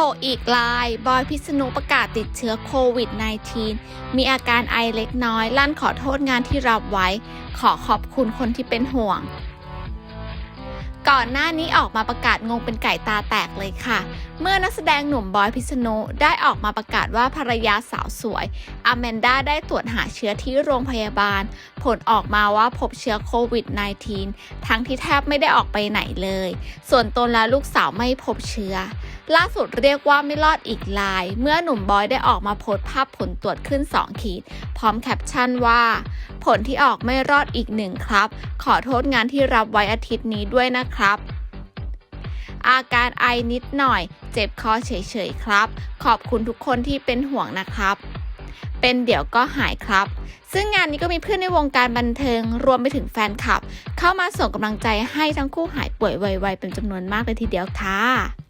ผล่อีกลาย บอยพิษณุประกาศติดเชื้อโควิด -19 มีอาการไอเล็กน้อย ลั่นขอโทษงานที่รับไว้ ขอขอบคุณคนที่เป็นห่วง ก่อนหน้านี้ออกมาประกาศงงเป็นไก่ตาแตกเลยค่ะ เมื่อนักแสดงหนุ่มบอยพิษณุได้ออกมาประกาศว่าภรรยาสาวสวยอแมนด้าได้ตรวจหาเชื้อที่โรงพยาบาล ผลออกมาว่าพบเชื้อโควิด -19 ทั้งที่แทบไม่ได้ออกไปไหนเลย ส่วนตนและลูกสาวไม่พบเชื้อ ล่าสุดเรียกว่าไม่รอดอีกลาย เมื่อหนุ่มบอยได้ออกมาโพสภาพผลตรวจขึ้น 2 ขีด พร้อมแคปชั่นว่า ผลที่ออกไม่รอดอีกหนึ่งครับ ขอโทษงานที่รับไว้อาทิตย์นี้ด้วยนะครับ อาการไอนิดหน่อย เจ็บคอเฉยๆครับ ขอบคุณทุกคนที่เป็นห่วงนะครับเป็นเดี๋ยวก็หายครับ ซึ่งงานนี้ก็มีเพื่อนในวงการบันเทิง รวมไปถึงแฟนคลับ เข้ามาส่งกำลังใจให้ทั้งคู่หายป่วยไวๆเป็นจำนวนมากเลยทีเดียวค่ะ